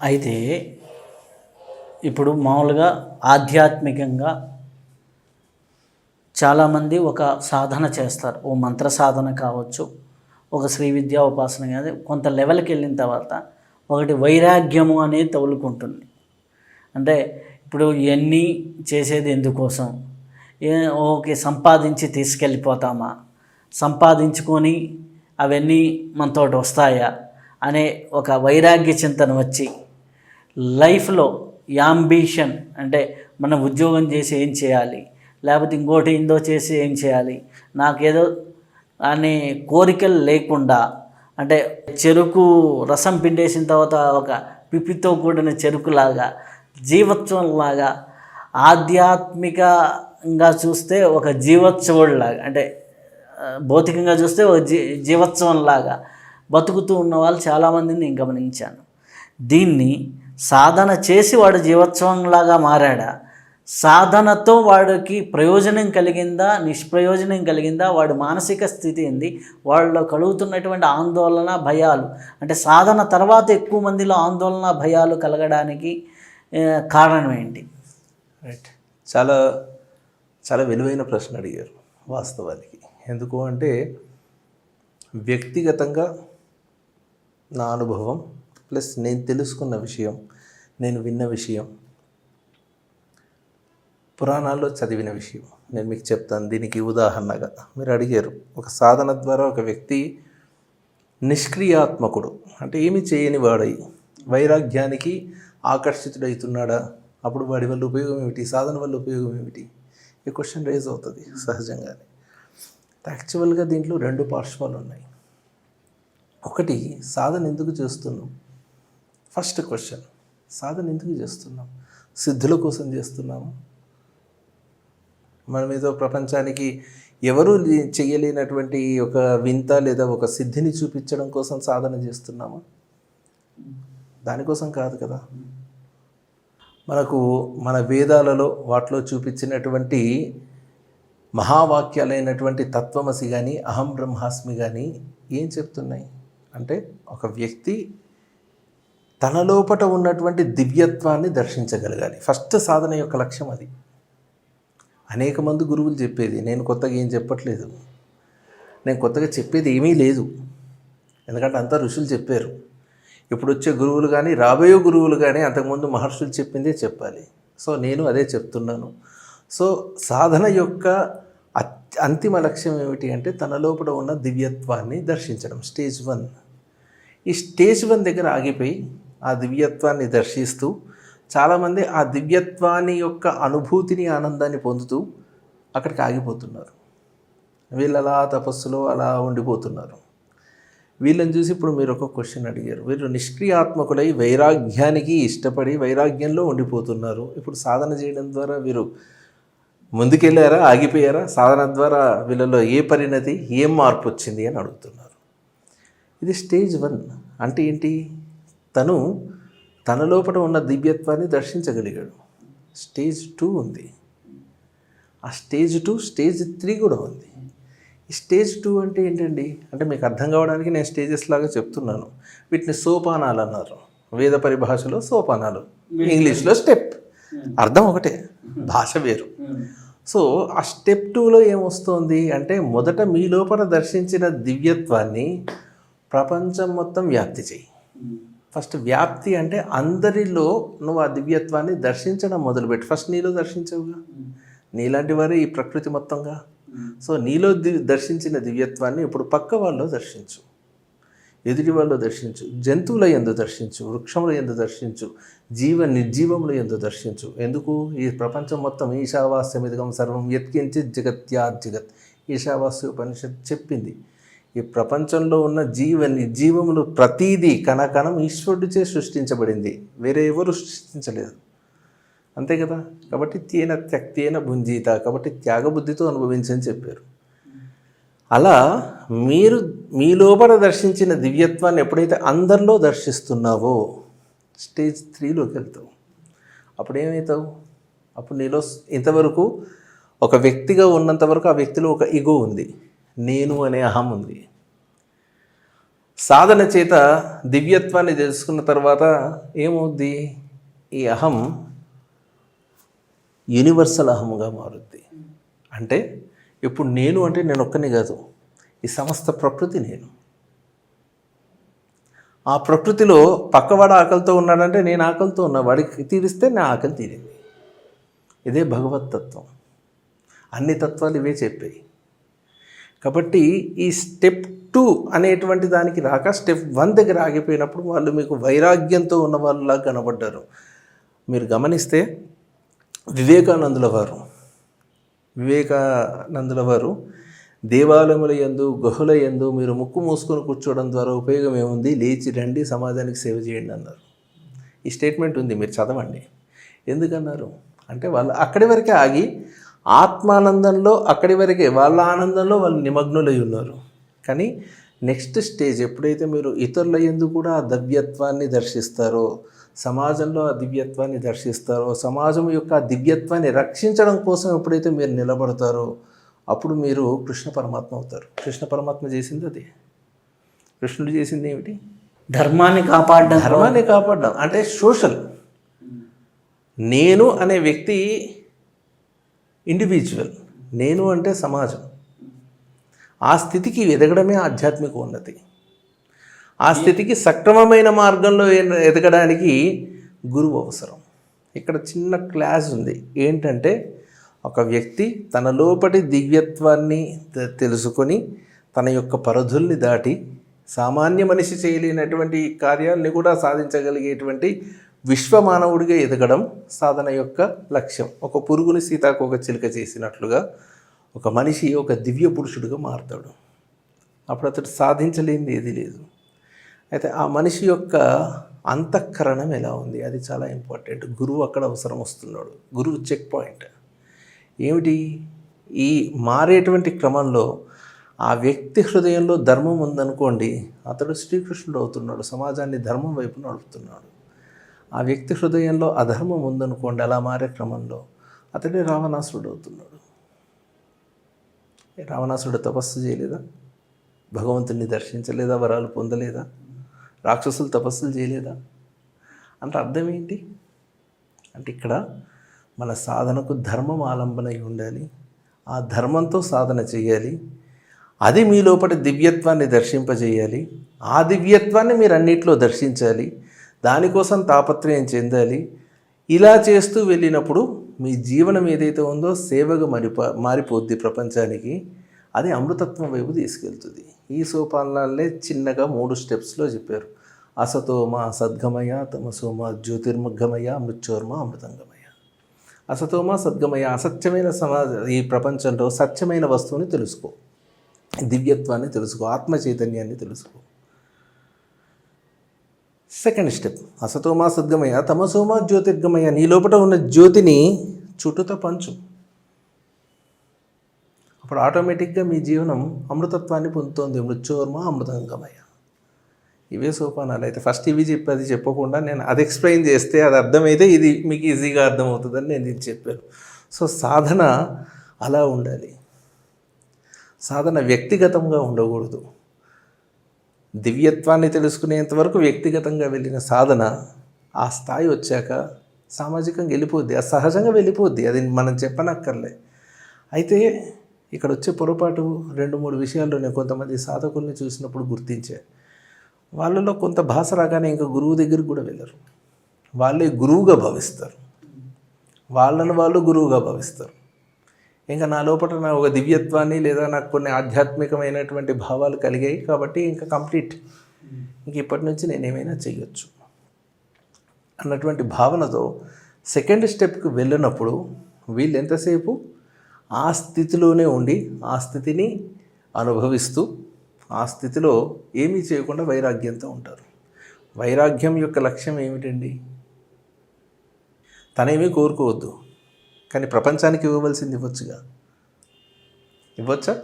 అయితే ఇప్పుడు మామూలుగా ఆధ్యాత్మికంగా చాలామంది ఒక సాధన చేస్తారు. ఓ మంత్ర సాధన కావచ్చు ఒక శ్రీ విద్యా ఉపాసన కానీ కొంత లెవెల్కి వెళ్ళిన తర్వాత ఒకటి వైరాగ్యము అనేది తగులుకుంటుంది. అంటే ఇప్పుడు ఇవన్నీ చేసేది ఎందుకోసం? ఏ ఓకే సంపాదించి తీసుకెళ్ళిపోతామా? సంపాదించుకొని అవన్నీ మనతోటి వస్తాయా? అనే ఒక వైరాగ్య చింతన వచ్చి లైఫ్లో యాంబిషన్ అంటే మనం ఉద్యోగం చేసి ఏం చేయాలి? లేకపోతే ఇంకోటి ఏందో చేసి ఏం చేయాలి? నాకేదో అనే కోరికలు లేకుండా అంటే చెరుకు రసం పిండేసిన తర్వాత ఒక పిప్పితో కూడిన చెరుకులాగా జీవత్వంలాగా ఆధ్యాత్మికంగా చూస్తే ఒక జీవోత్సవుడిలాగా అంటే భౌతికంగా చూస్తే ఒక జీ జీవోత్సవంలాగా బతుకుతూ ఉన్న వాళ్ళు చాలామందిని నేను గమనించాను. దీన్ని సాధన చేసి వాడు జీవోత్సవంలాగా మారాడా? సాధనతో వాడికి ప్రయోజనం కలిగిందా? నిష్ప్రయోజనం కలిగిందా? వాడి మానసిక స్థితి ఏంది? వాళ్ళలో కలుగుతున్నటువంటి ఆందోళన భయాలు. అంటే సాధన తర్వాత ఎక్కువ మందిలో ఆందోళన భయాలు కలగడానికి కారణం ఏంటి? రైట్. చాలా చాలా విలువైన ప్రశ్న అడిగారు వాస్తవానికి. ఎందుకు అంటే వ్యక్తిగతంగా నా అనుభవం ప్లస్ నేను తెలుసుకున్న విషయం నేను విన్న విషయం పురాణాల్లో చదివిన విషయం. నేను మీకు చెప్తాను దీనికి ఉదాహరణగా. మీరు అడిగారు ఒక సాధన ద్వారా ఒక వ్యక్తి నిష్క్రియాత్మకుడు అంటే ఏమి చేయని వాడై వైరాగ్యానికి ఆకర్షితుడవుతున్నాడా అప్పుడు వాడి వల్ల ఉపయోగం ఏమిటి? సాధన వల్ల ఉపయోగం ఏమిటి? ఈ క్వశ్చన్ రేజ్ అవుతుంది సహజంగానే. యాక్చువల్గా దీంట్లో రెండు పార్శ్వాలు ఉన్నాయి ఒకటి సాధన ఎందుకు చేస్తున్నాం ఫస్ట్ క్వశ్చన్ సాధన ఎందుకు చేస్తున్నాం? సిద్ధుల కోసం చేస్తున్నాము? మనం ఏదో ప్రపంచానికి ఎవరూ చేయలేనటువంటి ఒక వింత లేదా ఒక సిద్ధిని చూపించడం కోసం సాధన చేస్తున్నామా? దానికోసం కాదు కదా. మనకు మన వేదాలలో వాటిలో చూపించినటువంటి మహావాక్యాలైనటువంటి తత్వమసి కానీ అహం బ్రహ్మాస్మి కానీ ఏం చెప్తున్నాయి? అంటే ఒక వ్యక్తి తన లోపట ఉన్నటువంటి దివ్యత్వాన్ని దర్శించగలగాలి. ఫస్ట్ సాధన యొక్క లక్ష్యం అది. అనేక మంది గురువులు చెప్పేది నేను కొత్తగా ఏం చెప్పట్లేదు. నేను కొత్తగా చెప్పేది ఏమీ లేదు. ఎందుకంటే అంతా ఋషులు చెప్పారు. ఇప్పుడు వచ్చే గురువులు కానీ రాబోయే గురువులు కానీ అంతకుముందు మహర్షులు చెప్పిందే చెప్పాలి. సో నేను అదే చెప్తున్నాను. సో సాధన యొక్క అంతిమ లక్ష్యం ఏమిటి అంటే తన లోపల ఉన్న దివ్యత్వాన్ని దర్శించడం. Stage one. ఈ స్టేజ్ వన్ దగ్గర ఆగిపోయి ఆ దివ్యత్వాన్ని దర్శిస్తూ చాలామంది ఆ దివ్యత్వాన్ని యొక్క అనుభూతిని ఆనందాన్ని పొందుతూ అక్కడికి ఆగిపోతున్నారు. వీళ్ళు అలా తపస్సులో అలా ఉండిపోతున్నారు. వీళ్ళని చూసి ఇప్పుడు మీరు ఒక క్వశ్చన్ అడిగారు. వీరు నిష్క్రియాత్మకులై వైరాగ్యానికి ఇష్టపడి వైరాగ్యంలో ఉండిపోతున్నారు. ఇప్పుడు సాధన చేయడం ద్వారా వీరు ముందుకెళ్ళారా? ఆగిపోయారా? సాధన ద్వారా వీళ్ళలో ఏ పరిణతి ఏం మార్పు వచ్చింది అని అడుగుతున్నారు. ఇది స్టేజ్ వన్. అంటే ఏంటి? తను తన లోపల ఉన్న దివ్యత్వాన్ని దర్శించగలిగాడు. స్టేజ్ టూ ఉంది. ఆ స్టేజ్ టూ స్టేజ్ త్రీ కూడా ఉంది. ఈ స్టేజ్ టూ అంటే ఏంటండి? అంటే మీకు అర్థం కావడానికి నేను స్టేజెస్ లాగా చెప్తున్నాను. వీటిని సోపానాలు అన్నారు. వేద పరిభాషలో సోపానాలు. ఇంగ్లీష్లో స్టెప్. అర్థం ఒకటే. భాష వేరు. సో ఆ స్టెప్ టూలో ఏమొస్తుంది? అంటే మొదట మీ లోపల దర్శించిన దివ్యత్వాన్ని ప్రపంచం మొత్తం వ్యాప్తి చేయి. ఫస్ట్ వ్యాప్తి అంటే అందరిలో నువ్వు ఆ దివ్యత్వాన్ని దర్శించడం మొదలుపెట్టి. ఫస్ట్ నీలో దర్శించవుగా? నీలాంటి వారే ఈ ప్రకృతి మొత్తంగా? సో నీలో దర్శించిన దివ్యత్వాన్ని ఇప్పుడు పక్క వాళ్ళు దర్శించు. ఎదుటి వాళ్ళు దర్శించు. జంతువుల ఎందు దర్శించు. వృక్షముల ఎందు దర్శించు. జీవ నిర్జీవముల ఎందు దర్శించు. ఎందుకు? ఈ ప్రపంచం మొత్తం ఈశావాస్యమిదగం సర్వం ఎత్కించి జగత్యా జగత్ ఈశావాస్య ఉపనిషత్ చెప్పింది. ఈ ప్రపంచంలో ఉన్న జీవని జీవములు ప్రతీదీ కణకణం ఈశ్వరుడిచే సృష్టించబడింది. వేరే ఎవరు సృష్టించలేదు. అంతే కదా? కాబట్టి తేన త్యక్తేన భుంజీత కాబట్టి త్యాగబుద్ధితో అనుభవించని చెప్పారు. అలా మీరు మీ లోపల దర్శించిన దివ్యత్వాన్ని ఎప్పుడైతే అందరిలో దర్శిస్తున్నావో స్టేజ్ త్రీలోకి వెళ్తావు. అప్పుడు ఏమవుతావు అప్పుడు నీలో ఇంతవరకు ఒక వ్యక్తిగా ఉన్నంత వరకు ఆ వ్యక్తిలో ఒక ఇగో ఉంది. నేను అనే అహం ఉంది. సాధన చేత దివ్యత్వాన్ని తెలుసుకున్న తర్వాత ఏమవుద్ది? ఈ అహం యూనివర్సల్ అహంగా మారుద్ది. అంటే ఇప్పుడు నేను అంటే నేను ఒక్కనే కాదు ఈ సమస్త ప్రకృతి నేను. ఆ ప్రకృతిలో పక్కవాడు ఆకలితో ఉన్నాడంటే నేను ఆకలితో ఉన్నా వాడికి తీరిస్తే నా ఆకలి తీరింది. ఇదే భగవత్ తత్వం. అన్ని తత్వాలు ఇవే చెప్పాయి. కాబట్టి ఈ స్టెప్ టూ అనేటువంటి దానికి రాక స్టెప్ వన్ దగ్గర ఆగిపోయినప్పుడు వాళ్ళు మీకు వైరాగ్యంతో ఉన్న వాళ్ళలా కనబడ్డారు. మీరు గమనిస్తే వివేకానందుల వారు వివేకానందుల వారు దేవాలయముల యందు గుహల యందు మీరు ముక్కు మూసుకొని కూర్చోవడం ద్వారా ఉపయోగం ఏముంది? లేచి రండి సమాజానికి సేవ చేయండి అన్నారు. ఈ స్టేట్మెంట్ ఉంది మీరు చదవండి. ఎందుకన్నారు? అంటే వాళ్ళు అక్కడి వరకే ఆగి ఆత్మానందంలో అక్కడి వరకే వాళ్ళ ఆనందంలో వాళ్ళు నిమగ్నులై ఉన్నారు. కానీ నెక్స్ట్ స్టేజ్ ఎప్పుడైతే మీరు ఇతరుల ఎందు కూడా ఆ దివ్యత్వాన్ని దర్శిస్తారో సమాజంలో ఆ దివ్యత్వాన్ని దర్శిస్తారో సమాజం యొక్క ఆ దివ్యత్వాన్ని రక్షించడం కోసం ఎప్పుడైతే మీరు నిలబడతారో అప్పుడు మీరు కృష్ణ పరమాత్మ అవుతారు. కృష్ణ పరమాత్మ చేసింది అదే. కృష్ణుడు చేసింది ఏమిటి? ధర్మాన్ని కాపాడడం. ధర్మాన్ని కాపాడడం. అంటే సోషల్ నేను అనే వ్యక్తి ఇండివిజువల్ నేను అంటే సమాజం. ఆ స్థితికి ఎదగడమే ఆధ్యాత్మిక ఉన్నతి ఆ స్థితికి సక్రమమైన మార్గంలో ఎదగడానికి గురువు అవసరం. ఇక్కడ చిన్న క్లాస్ ఉంది. ఏంటంటే ఒక వ్యక్తి తన లోపటి దివ్యత్వాన్ని తెలుసుకొని తన యొక్క పరిధుల్ని దాటి సామాన్య మనిషి చేయలేనటువంటి కార్యాలని కూడా సాధించగలిగేటువంటి విశ్వమానవుడిగా ఎదగడం సాధన యొక్క లక్ష్యం. ఒక పురుగుని సీతాకోక చిలుక చేసినట్లుగా ఒక మనిషి ఒక దివ్య పురుషుడిగా మారుతాడు. అప్పుడు అతడు సాధించలేనిది ఏది లేదు. అయితే ఆ మనిషి యొక్క అంతఃకరణం ఎలా ఉంది? అది చాలా ఇంపార్టెంట్. గురువు అక్కడ అవసరం వస్తున్నాడు. గురువు చెక్ పాయింట్. ఏమిటి? ఈ మారేటువంటి క్రమంలో ఆ వ్యక్తి హృదయంలో ధర్మం ఉందనుకోండి అతడు శ్రీకృష్ణుడు అవుతున్నాడు సమాజాన్ని ధర్మం వైపు నడుపుతున్నాడు. ఆ వ్యక్తి హృదయంలో అధర్మం ఉందనుకోండి అలా మారే క్రమంలో అతడే రావణాసురుడు అవుతున్నాడు. రావణాసురుడు తపస్సు చేయలేదా? భగవంతుని దర్శించలేదా? వరాలు పొందలేదా? రాక్షసులు తపస్సులు చేయలేదా? అంటే అర్థం ఏంటి? అంటే ఇక్కడ మన సాధనకు ధర్మం ఆలంబన అయి ఉండాలి ఆ ధర్మంతో సాధన చేయాలి అది మీ లోపల దివ్యత్వాన్ని దర్శింపజేయాలి ఆ దివ్యత్వాన్ని మీరు అన్నిట్లో దర్శించాలి దానికోసం తాపత్రయం చెందాలి. ఇలా చేస్తూ వెళ్ళినప్పుడు మీ జీవనం ఏదైతే ఉందో సేవగా మరిప మారిపోద్ది ప్రపంచానికి. అది అమృతత్వం వైపు తీసుకెళ్తుంది. ఈ సోపానాలనే చిన్నగా మూడు స్టెప్స్లో చెప్పారు. అసతోమ సద్గమయ తమసోమ జ్యోతిర్మగమయ మృత్యోర్మ అమృతంగమయ. అసతోమ సద్గమయ అసత్యమైన సమాజ ఈ ప్రపంచంలో సత్యమైన వస్తువుని తెలుసుకో. దివ్యత్వాన్ని తెలుసుకో. ఆత్మ చైతన్యాన్ని తెలుసుకో. సెకండ్ స్టెప్ అసతోమా సద్గమయ తమసోమా జ్యోతిర్గమయ నీ లోపల ఉన్న జ్యోతిని చుట్టూతో పంచు. అప్పుడు ఆటోమేటిక్గా మీ జీవనం అమృతత్వాన్ని పొందుతోంది. మృత్యోర్మ అమృతంగమయ. ఇవే సోపానాలు. అయితే ఫస్ట్ ఇవి చెప్పి అది చెప్పకుండా నేను అది ఎక్స్ప్లెయిన్ చేస్తే అది అర్థమైతే ఇది మీకు ఈజీగా అర్థమవుతుందని నేను ఇది చెప్పాను. సో సాధన అలా ఉండాలి. సాధన వ్యక్తిగతంగా ఉండకూడదు. దివ్యత్వాన్ని తెలుసుకునేంత వరకు వ్యక్తిగతంగా వెళ్ళిన సాధన ఆ స్థాయి వచ్చాక సామాజికంగా వెళ్ళిపోద్ది అది సహజంగా వెళ్ళిపోద్ది. అది మనం చెప్పనక్కర్లే. అయితే ఇక్కడ వచ్చే పొరపాటు రెండు మూడు విషయాల్లో నేను కొంతమంది సాధకుల్ని చూసినప్పుడు గుర్తించే. వాళ్ళలో కొంత భాష రాగానే ఇంకా గురువు దగ్గరికి కూడా వెళ్ళరు. వాళ్ళే గురువుగా భావిస్తారు. వాళ్ళను వాళ్ళు గురువుగా భావిస్తారు. ఇంకా నా లోపల నా ఒక దివ్యత్వాన్ని లేదా నాకు కొన్ని ఆధ్యాత్మికమైనటువంటి భావాలు కలిగాయి కాబట్టి ఇంకా కంప్లీట్. ఇంక ఇప్పటి నుంచి నేను ఏమైనా చేయొచ్చు అన్నటువంటి భావనతో సెకండ్ స్టెప్కి వెళ్ళినప్పుడు వీళ్ళు ఎంతసేపు ఆ స్థితిలోనే ఉండి ఆ స్థితిని అనుభవిస్తూ ఆ స్థితిలో ఏమీ చేయకుండా వైరాగ్యంతో ఉంటారు. వైరాగ్యం యొక్క లక్ష్యం ఏమిటండి? తనేమీ కోరుకోవద్దు. కానీ ప్రపంచానికి ఇవ్వవలసింది ఇవ్వచ్చుగా? ఇవ్వచ్చా?